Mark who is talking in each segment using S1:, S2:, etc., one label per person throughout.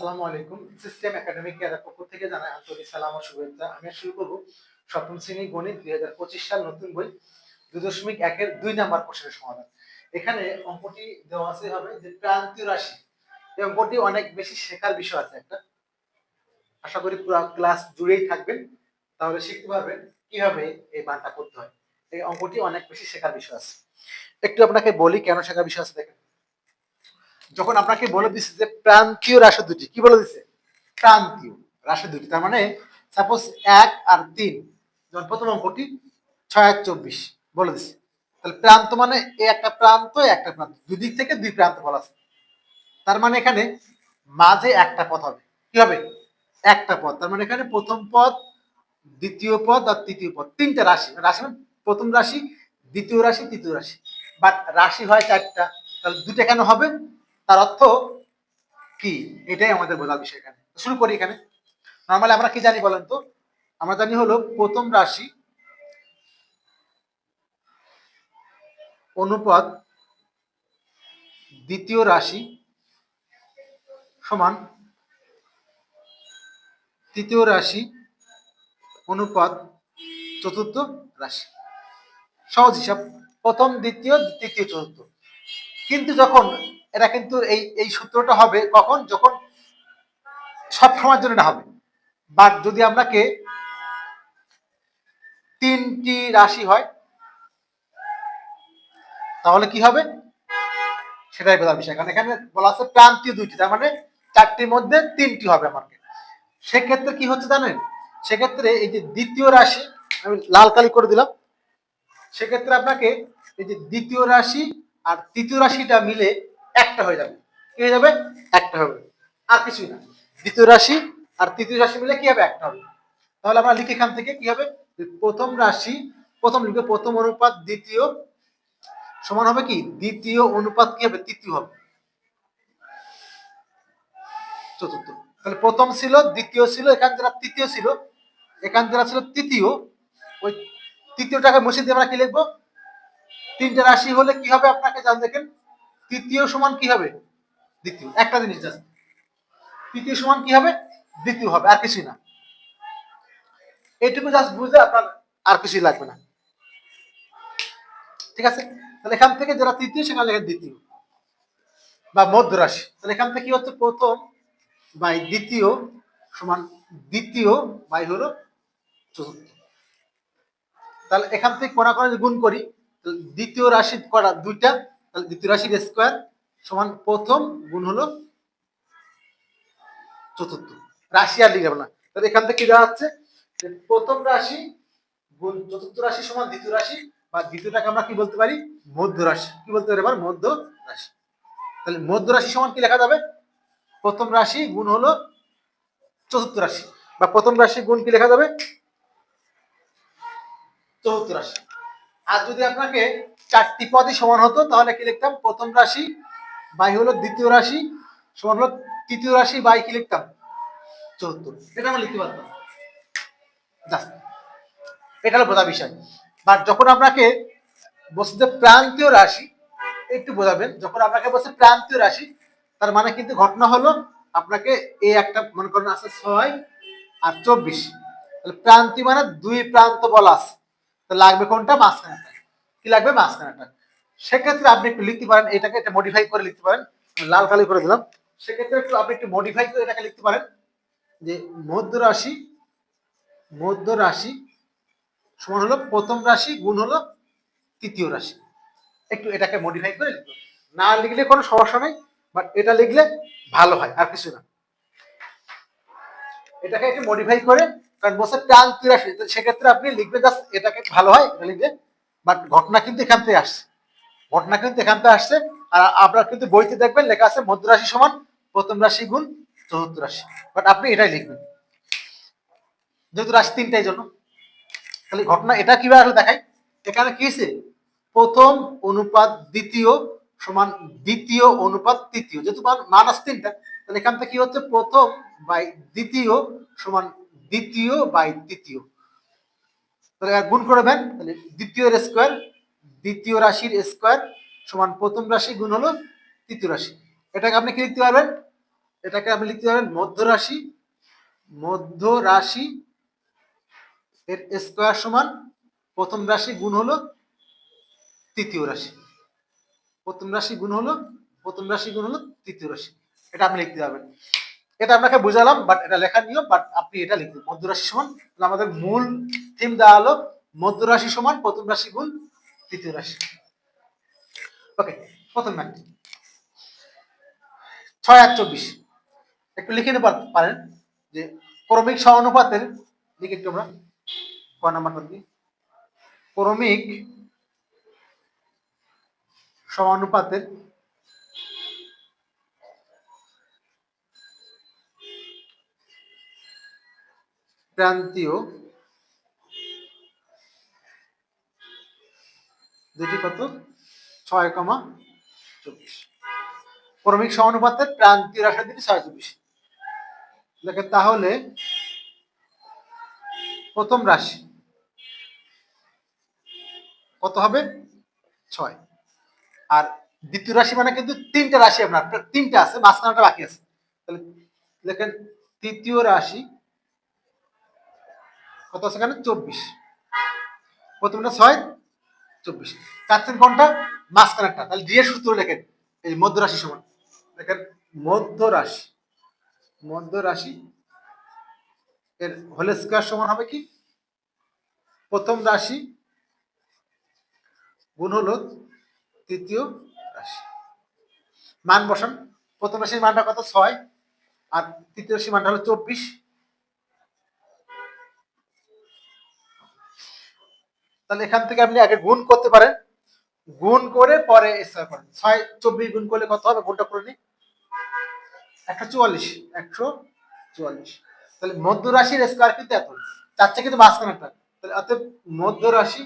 S1: আসসালামু আলাইকুম। System academic কেয়ারের পক্ষ থেকে জানাই আন্তরিক সালাম ও শুভেচ্ছা। আমি শুরু করব সপ্তম শ্রেণি গণিত, দুই হাজার পঁচিশ সাল নতুন বই, দুই দশমিক একের দুই নাম্বার কোশ্চেনের সমাধান। এখানে অঙ্কটি দেওয়া আছে হবে যে প্রান্তীয় রাশি। এই অঙ্কটি অনেক বেশি শেখার বিষয় আছে একটা। আশা করি পুরো ক্লাস জুড়েই থাকবেন। তাহলে শিখতে পারবেন কীভাবে এই বানটা করতে হয়। এই অঙ্কটি অনেক বেশি শেখার বিষয় আছে। একটু আপনাকে বলি কেন শেখার বিষয় আছে দেখেন। যখন আপনাকে বলে দিচ্ছে যে প্রান্তীয় রাশি দুটি, কি বলে দিচ্ছে প্রান্তীয় রাশি দুটি। তার মানে সাপোজ এক আর তিন, যখন প্রথম অঙ্কটি ছয় আর চব্বিশ বলে দিচ্ছে তাহলে প্রান্ত মানে এ একটা প্রান্ত একটা প্রান্ত। দুই দিক থেকে দুই প্রান্ত বলা আছে। তার মানে এখানে মাঝে একটা পথ হবে। কি হবে? একটা পথ। তার মানে এখানে প্রথম পথ, দ্বিতীয় পদ আর তৃতীয় পদ তিনটা রাশি। রাশি মানে প্রথম রাশি, দ্বিতীয় রাশি, তৃতীয় রাশি। বাট রাশি হয় চারটা। তাহলে দুটো কেন হবে? তার অর্থ কি? এটাই আমাদের বোঝার বিষয় এখানে। শুরু করি এখানে। নর্মালি আমরা কি জানি বলেন তো? আমরা জানি হলো প্রথম রাশি অনুপাত দ্বিতীয় রাশি সমান তৃতীয় রাশি অনুপাত চতুর্থ রাশি। সহজ হিসাব। প্রথম, দ্বিতীয়, তৃতীয়, চতুর্থ। কিন্তু যখন এটা কিন্তু এই এই সূত্রটা হবে কখন? যখন সব সময়ের জন্য হবে। বাট যদি আপনাকে তিনটি রাশি হয়, তাহলে কি হবে? সেটাই বোঝার বিষয়। কারণ এখানে বলা আছে প্রান্তীয় দুইটি, তার মানে চারটির মধ্যে তিনটি হবে আমাকে। সেক্ষেত্রে কি হচ্ছে জানেন? সেক্ষেত্রে এই যে দ্বিতীয় রাশি, আমি লাল কালি করে দিলাম। সেক্ষেত্রে আপনাকে এই যে দ্বিতীয় রাশি আর তৃতীয় রাশিটা মিলে একটা হয়ে যাবে। কি হয়ে যাবে? একটা হবে। আর কিছুই না। দ্বিতীয় রাশি আর তৃতীয় রাশি মিলে কি হবে? একটা হবে। তাহলে আমরা লিখি এখান থেকে কি হবে? প্রথম রাশি, প্রথম লিখবে প্রথম অনুপাত দ্বিতীয়। সমান হবে কি? দ্বিতীয় অনুপাত কি হবে? তৃতীয় হবে। চতুর্থ। তাহলে প্রথম ছিল, দ্বিতীয় ছিল, এখান যারা তৃতীয় ছিল, এখান যারা ছিল তৃতীয়, ওই তৃতীয়টাকে মুছে দিয়ে আমরা কি লিখব? তিনটা রাশি হলে কি হবে আপনাকে জান দেখেন? তৃতীয় সমান কি হবে? দ্বিতীয়। একটা জিনিস জাস্ট। তৃতীয় সমান কি হবে? দ্বিতীয় হবে, আর কিছুই না। এইটুকু জাস্ট বুঝলে আপনার আর কিছুই লাগবে না। ঠিক আছে? তাহলে এখান থেকে যারা তৃতীয় সেখানে লেখেন দ্বিতীয় বা মধ্য রাশি তাহলে এখান থেকে কি হচ্ছে? প্রথম বাই দ্বিতীয় সমান দ্বিতীয় বাই হলো চতুর্থ। তাহলে এখান থেকে কোনা করে গুণ করি দ্বিতীয় রাশি করা দুইটা তাহলে দ্বিতীয় রাশির স্কোয়ার সমান প্রথম গুণ হলো চতুর্থ। রাশি আর লিখে না। তাহলে এখান থেকে কি দেওয়া হচ্ছে? প্রথম রাশি গুণ চতুর্থ রাশি সমান দ্বিতীয় রাশি বা দ্বিতীয়টাকে আমরা কি বলতে পারি? মধ্য রাশি। কি বলতে পারি এবার? মধ্য রাশি। তাহলে মধ্য রাশি সমান কি লেখা যাবে? প্রথম রাশি গুণ হলো চতুর্থ রাশি। বা প্রথম রাশি গুণ কি লেখা যাবে? চতুর্থ রাশি। আর যদি আপনাকে চারটি পদই সমান হতো, তাহলে কি লিখতাম? প্রথম রাশি, বাই হলো দ্বিতীয় রাশি, সমান হলো তৃতীয় রাশি, বাই কি লিখতাম? চতুর্থ এটা আমরা লিখতে পারতাম। এটা হলো বোঝা বিষয়। বাট যখন আপনাকে বলছে যে প্রান্তীয় রাশি, একটু বোঝাবেন, যখন আপনাকে বলছে প্রান্তীয় রাশি, তার মানে কিন্তু ঘটনা হলো আপনাকে এই একটা, মনে করেন আছে ছয় আর চব্বিশ। তাহলে প্রান্তি মানে দুই প্রান্ত বলা আছে। তো লাগবে কোনটা? মাঝখানেটা। কি লাগবে? মাঝখানেটা সেক্ষেত্রে আপনি একটু লিখতে পারেন, এটাকে একটা মডিফাই করে লিখতে পারেন। লাল কালি করে দিলাম। সেক্ষেত্রে একটু আপনি একটু মডিফাই করে এটাকে লিখতে পারেন যে মধ্য রাশি মধ্য রাশি সমান হলো প্রথম রাশি গুণ হলো তৃতীয় রাশি। একটু এটাকে মডিফাই করে লিখব না লিখলে কোনো সমস্যা নেই বাট এটা লিখলে ভালো হয়, আর কিছু না। এটাকে একটু মডিফাই করে, কারণ বসে প্রান্তীয় রাশি, তো সেক্ষেত্রে আপনি লিখবেন জাস্ট এটাকে ভালো হয়, এটা লিখবে বাট ঘটনা কিন্তু এখান থেকে আসছে। ঘটনা কিন্তু এখান থেকে আসছে। আর আপনার কিন্তু বইতে দেখবেন, লেখা আছে মধ্য রাশি সমান প্রথম রাশি গুণ চতুর্থ রাশি। বাট আপনি এটাই লিখবেন। যেহেতু রাশি তিনটাই জন্য। তাহলে ঘটনা এটা কীভাবে আসলে দেখাই? এখানে কি হয়েছে? প্রথম অনুপাত দ্বিতীয় সমান দ্বিতীয় অনুপাত তৃতীয়। যেহেতু মানাস তিনটা, তাহলে এখান থেকে কি হচ্ছে? প্রথম বাই দ্বিতীয় সমান দ্বিতীয় বাই তৃতীয়। তাহলে আর গুণ করবেন তাহলে দ্বিতীয় স্কোয়ার দ্বিতীয় রাশির স্কোয়ার সমান প্রথম রাশি গুণ হলো তৃতীয় রাশি। এটাকে আপনি কি লিখতে পারবেন? এটাকে আপনি লিখতে পারেন মধ্য রাশি মধ্য রাশি এর স্কোয়ার সমান প্রথম রাশি গুণ হলো তৃতীয় রাশি। প্রথম রাশি গুণ হলো, প্রথম রাশি গুণ হলো তৃতীয় রাশি। এটা আপনি লিখতে পারবেন। এটা আপনাকে বুঝালাম বাট এটা লেখার নিয়ম বাট আপনি এটা লিখবেন মধ্য রাশি সমান আমাদের মূল থিম দেওয়া হলো মধ্যরাশি সমান প্রথম রাশি গুণ তৃতীয় রাশি। ওকে প্রথম ম্যাথ ছয় আট চব্বিশ। একটু লিখে নিতে পার- পারেন যে ক্রমিক সমানুপাতের লিখে একটু আমরা ক নাম্বার দিই ক্রমিক সমানুপাতের প্রান্তীয় দুটি কত? ছয় কমা চব্বিশ। ক্রমিক সমানুপাতের প্রান্তীয় রাশি দুটি ছয় চব্বিশ। দেখেন, তাহলে প্রথম রাশি কত হবে? ছয়। আর দ্বিতীয় রাশি মানে কিন্তু তিনটা রাশি আপনার, তিনটা আছে মাঝখানটা বাকি আছে। তাহলে দেখেন, তৃতীয় রাশি কত আছে এখানে? চব্বিশ। প্রথমটা ছয়, চব্বিশ। চার চাচ্ছেন কোনটা মাঝখানেরটা। তাহলে দিয়ে সূত্র লেখেন, এই মধ্য রাশি সমান। দেখেন, মধ্য রাশি মধ্য রাশি এর হোল স্কোয়ার সমান হবে কি? প্রথম রাশি গুণ হলো তৃতীয় রাশি। মান বসান। প্রথম রাশির মানটা কত? ছয়। আর তৃতীয় রাশির মানটা হলো চব্বিশ। তাহলে এখান থেকে আপনি আগে গুণ করতে পারেন। গুণ করে পরে স্কয়ার করেন। ছয়, চব্বিশ গুণ করলে কত হবে? গুণটা করে নিই। একশো চুয়াল্লিশ। একশো চুয়াল্লিশ। তাহলে মধ্য রাশির স্কোয়ার কিন্তু এত চাচ্ছে কিন্তু মাঝখানেরটা তাহলে অতএব মধ্য রাশি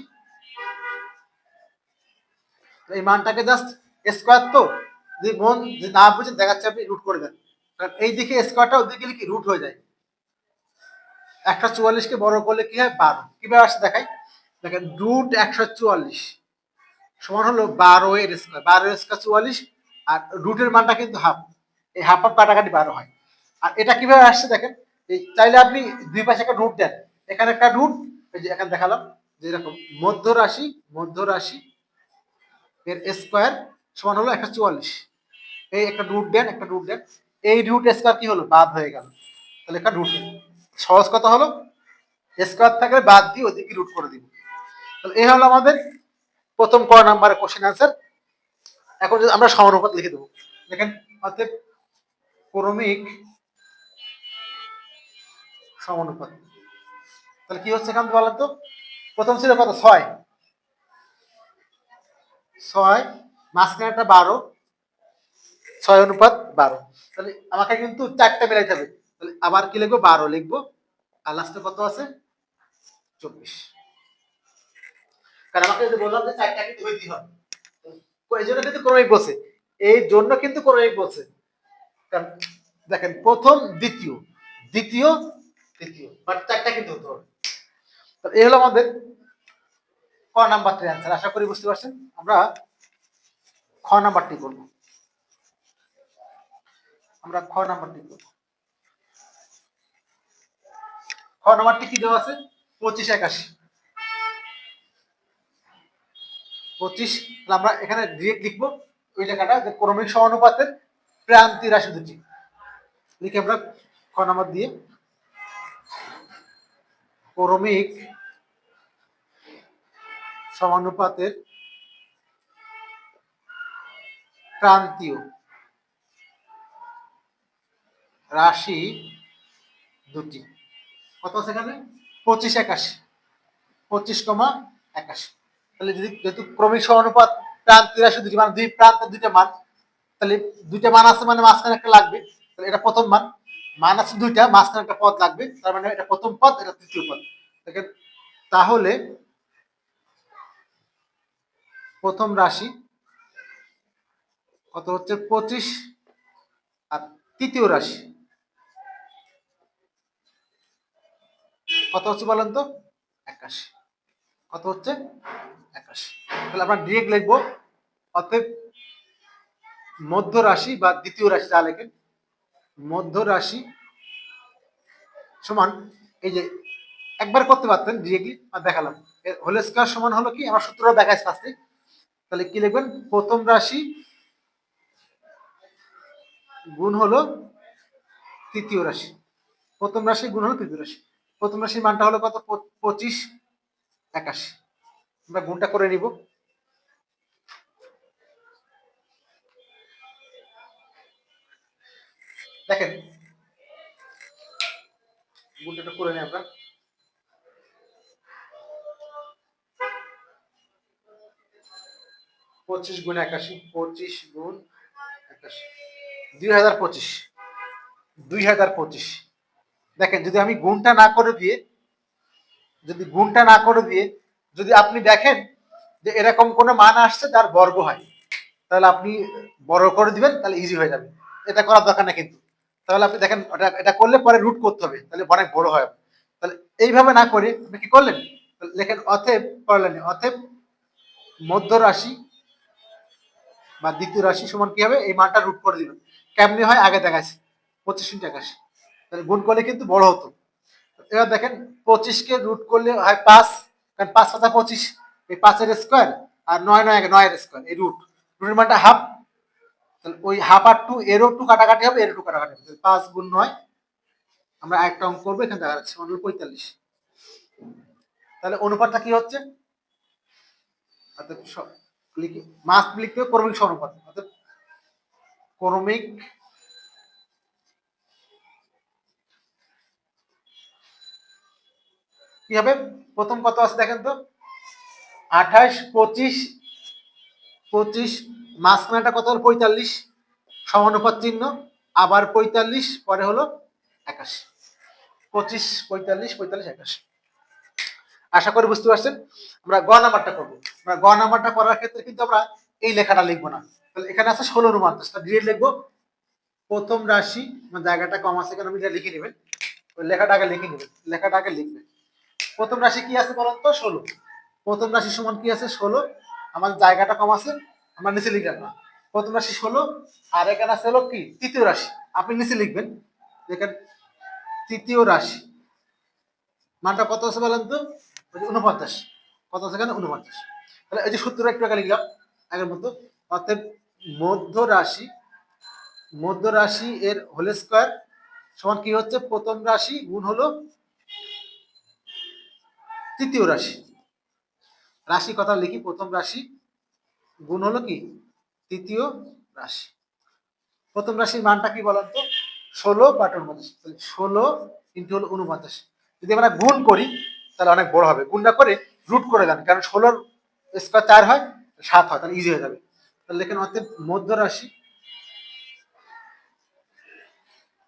S1: এই মানটাকে জাস্ট স্কোয়ার তো, যদি মন যদি না বুঝেন দেখাচ্ছে আপনি রুট করে দেন। কারণ এই দিকে স্কোয়ারটা ওই দিকে কি রুট হয়ে যায়। একশো চুয়াল্লিশকে বড় করলে কি হয়? বারো। কীভাবে আসে দেখাই? দেখেন রুট একশো চুয়াল্লিশ। সমান হলো বারো এর স্কোয়ার বারো এর স্কোয়ার চুয়াল্লিশ, আর রুটের মানটা কিন্তু হাফ এই হাফ হাফ কাটাকাটি বারো হয়। আর এটা কীভাবে আসছে দেখেন, এই চাইলে আপনি দুই পাশে একটা রুট দেন। এখানে একটা রুট এই যে এখানে দেখালাম, যে এরকম মধ্য রাশি মধ্য রাশি এর স্কোয়ার সমান হলো একশো চুয়াল্লিশ। এই একটা রুট দেন, একটা রুট দেন। এই রুট স্কোয়ার কি হলো? বাদ হয়ে গেল। তাহলে একটা রুট সহজ কথা হলো স্কোয়ার থাকলে বাদ দিয়ে ওদিকে রুট করে দিব তাহলে এই হলো আমাদের প্রথম ক নাম্বারের কোশ্চেন অ্যান্সার এখন যদি আমরা সমানুপাত লিখে দেবো। দেখেন অর্থাৎ ক্রমিক সমানুপাত। তাহলে কি হচ্ছে এখান থেকে বলেন তো? প্রথম ছিল কত? ছয়। ছয় মাঝখানে একটা বারো। ছয় অনুপাত বারো। তাহলে আমাকে কিন্তু চারটা মিলাইতে হবে। তাহলে আবার কি লিখব? বারো লিখব। আর লাস্টে কত আছে? চব্বিশ। কারণ আমাকে বললাম চারটা কিন্তু এই জন্য কিন্তু বলছে। এই জন্য কিন্তু বলছে। কারণ দেখেন, প্রথম, দ্বিতীয়। দ্বিতীয়, তৃতীয়। চারটা কিন্তু এই হলো আমাদের ক নাম্বারটির অ্যান্সার আশা করি বুঝতে পারছেন? আমরা খ নাম্বারটি করব। আমরা খ নাম্বারটি করব। খ নাম্বারটি কি দেওয়া আছে? পঁচিশ, একাশি। পঁচিশ আমরা এখানে ডিরেক্ট লিখব, ওই জায়গাটা যে ক্রমিক সমানুপাতের প্রান্তি রাশি দুটি লিখে আমরা খ নাম্বার দিয়ে, ক্রমিক সমানুপাতের প্রান্তীয় রাশি দুটি। কত আছে এখানে? পঁচিশ, একাশি। পঁচিশ কমা একাশি। তাহলে যদি যেহেতু ক্রমিক সমানুপাত প্রান্তীয় রাশি দুটি মানে দুই প্রান্তের দুইটা মান, তাহলে দুইটা মান আছে মানে মাঝখানে একটা লাগবে, তাহলে এটা প্রথম মান। মান আছে দুইটা, মাঝখানে একটা পদ লাগবে, তার মানে এটা প্রথম পদ, এটা তৃতীয় পদ। তাহলে প্রথম রাশি কত হচ্ছে? পঁচিশ। আর তৃতীয় রাশি কত হচ্ছে বলেন তো? একাশি। কত হচ্ছে? একাশি। তাহলে আমরা ডিরেক্ট লিখব, অতএব মধ্য রাশি বা দ্বিতীয় রাশি যা লেখেন, মধ্য রাশি সমান, এই যে একবার করতে পারতেন ডিরেক্টলি আর দেখালাম। হোল স্কোয়ার সমান হলো কি? আমার সূত্রটা দেখায় ফার্স্টে তাহলে কি লিখবেন? প্রথম রাশি গুণ হলো তৃতীয় রাশি। প্রথম রাশি গুণ হলো তৃতীয় রাশি। প্রথম রাশির মানটা হলো কত? পঁচিশ। একাশি। আমরা গুণটা করে নিব। দেখেন। গুণটা করে নিই আমরা। পঁচিশ গুণ একাশি, পঁচিশ গুণ একাশি। দুই হাজার পঁচিশ। দুই হাজার পঁচিশ। দেখেন, যদি আমি গুণটা না করে দিয়ে যদি গুণটা না করে দিয়ে যদি আপনি দেখেন যে এরকম কোনো মান আসছে তার বর্গ হয়, তাহলে আপনি বড় করে দিবেন, তাহলে ইজি হয়ে যাবে। এটা করার দরকার না কিন্তু। তাহলে আপনি দেখেন, ওটা, এটা করলে পরে রুট করতে হবে, তাহলে অনেক বড় হয়। তাহলে এইভাবে না করে আপনি কি করলেন? লেখেন অথেব করলেন অথেব মধ্য রাশি বা দ্বিতীয় রাশি সমান কি হবে? এই মানটা রুট করে দিবেন। কেমনি হয়? আগে দেখাচ্ছি পঁচিশ ইন্টু একাশি। তাহলে গুণ করলে কিন্তু বড় হতো। এবার দেখেন পঁচিশকে রুট করলে হয় পাঁচ, কারণ পাঁচ পাঁচা পঁচিশ, এই পাঁচের স্কোয়ার আর নয় নয় নয়ের স্কোয়ার এই রুট রুটের মানটা হাফ তাহলে ওই হাফ আর টু এরও টু কাটাকাটি হবে, এরও টু কাটাকাটি হবে। পাঁচ গুণ নয়, আমরা একটা অঙ্ক করব, এখানে দেখা যাচ্ছে মানে পঁয়তাল্লিশ। তাহলে অনুপাতটা কি হচ্ছে? অর্থাৎ মাস লিখতে হবে ক্রমিক সমানুপাত। অর্থাৎ ক্রমিক কি হবে? প্রথম কত আছে দেখেন তো? আঠাশ, পঁচিশ পঁচিশ মাঝখানেটা কত হলো? পঁয়তাল্লিশ, সমানুপাত চিহ্ন, আবার পঁয়তাল্লিশ, পরে হলো একাশি। পঁচিশ, পঁয়তাল্লিশ পঁয়তাল্লিশ, একাশি। আশা করি বুঝতে পারছেন? আমরা গ নাম্বারটা করব। আমরা গ নাম্বারটা করার ক্ষেত্রে কিন্তু আমরা এই লেখাটা লিখব না। তাহলে এখানে আছে ষোলো অনুমান ডিরেক্ট লিখব। প্রথম রাশি জায়গাটা কম আছে কেন? আমি লিখে নেবেন। ওই লেখাটা আগে লিখে নেবেন। লেখাটা আগে লিখবে প্রথম রাশি কি আছে বলুন তো? ষোলো। প্রথম রাশি সমান কি আছে? ষোলো। আমার জায়গাটা কম আছে, আমরা নিচে লিখলাম না। প্রথম রাশি ষোলো, আর এখানে আছে হলো কি? তৃতীয় রাশি। আপনি নিচে লিখবেন। দেখেন, তৃতীয় রাশি। মানটা কত আছে বলেন তো? উনপঞ্চাশ। কত আছে এখানে? উনপঞ্চাশ। তাহলে এই যে সূত্র একটু আগে লিখলাম, আগের মতো। অর্থাৎ মধ্য রাশি মধ্য রাশি এর হোল স্কোয়ার সমান কি হচ্ছে? প্রথম রাশি গুণ হলো তৃতীয় রাশি। রাশি কথা লিখি, প্রথম রাশি গুণ হলো কি? তৃতীয় রাশি। প্রথম রাশির মানটা কি বলেন তো? ষোলো বাট উনপঞ্চাশ তাহলে ষোলো ইন্টু হলো উনপঞ্চাশ যদি আমরা গুণ করি, তাহলে অনেক বড় হবে। গুণটা করে রুট করে দেন। কারণ ষোলোর স্কোয়ার চার হয়, সাত হয়, তাহলে ইজি হয়ে যাবে। তাহলে লেখেন অর্থাৎ মধ্য রাশি।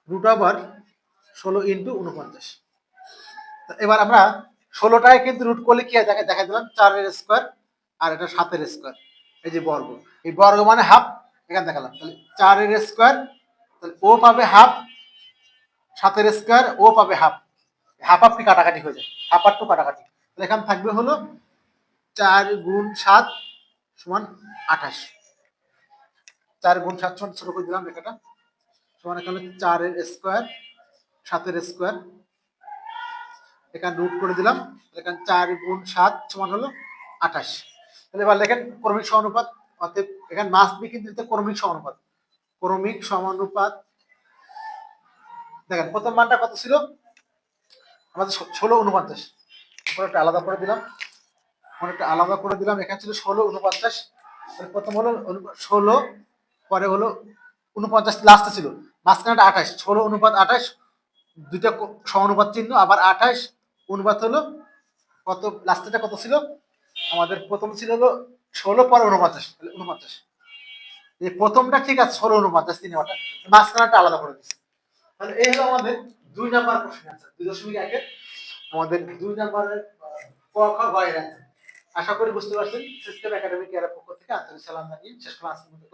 S1: রুট ওভার ষোলো ইন্টু উনপঞ্চাশ এবার আমরা ষোলোটায় কিন্তু রুট করলে কি হয়? দেখা দিলাম, চারের স্কোয়ার আর এটা সাতের স্কোয়ার এই যে বর্গ। এই বর্গ মানে হাফ এখানে দেখালাম। তাহলে চারের স্কোয়ার তাহলে ও পাবে হাফ সাতের স্কোয়ার ও পাবে হাফ হাফ হাফটি কাটাকাটি হয়ে যায়? হাফ আর টু কাটাকাটি। তাহলে এখানে থাকবে হলো চার গুণ সাত সমান আঠাশ। চার গুণ সাত সমান ছোট করে দিলাম লেখাটা। সমান এখানে চারের স্কোয়ার সাতের স্কোয়ার এখানে রুট করে দিলাম। এখানে চার গুণ সাত সমান হলো আঠাশ। তাহলে এবার লেখেন ক্রমিক সমানুপাত অর্থাৎ এখানে মাস বি কিন্তু ক্রমিক সমানুপাত। ক্রমিক সমানুপাত, দেখেন প্রথম মানটা কত ছিল? আমাদের ষোলো উনপঞ্চাশ। একটা আলাদা করে দিলাম। একটা আলাদা করে দিলাম। এখানে ছিল ষোলো উনপঞ্চাশ। প্রথম হলো ষোলো, পরে হলো উনপঞ্চাশ লাস্টে ছিল। মাঝখানে আঠাশ। ষোলো অনুপাত আঠাশ, দুইটা সমানুপাত চিহ্ন, আবার আঠাশ অনুপাত হলো কত লাস্টেটা কত ছিল? আমাদের প্রথম ছিল হলো ষোলো পরে উনপঞ্চাশ তাহলে উনপঞ্চাশ এই প্রথমটা ঠিক আছে, ষোলো উনপঞ্চাশ তিন নাম্বারটা মাঝখানেটা আলাদা করে দিচ্ছি তাহলে এই হলো আমাদের দুই নাম্বার প্রশ্ন আছে দুই দশমিক একের আমাদের দুই নাম্বারের গ এর answer। আশা করি বুঝতে পারছেন সিস্টেম একাডেমিক এর পক্ষ থেকে আন্তরিক সালাম জানিয়ে শেষ ক্লাস মধ্যে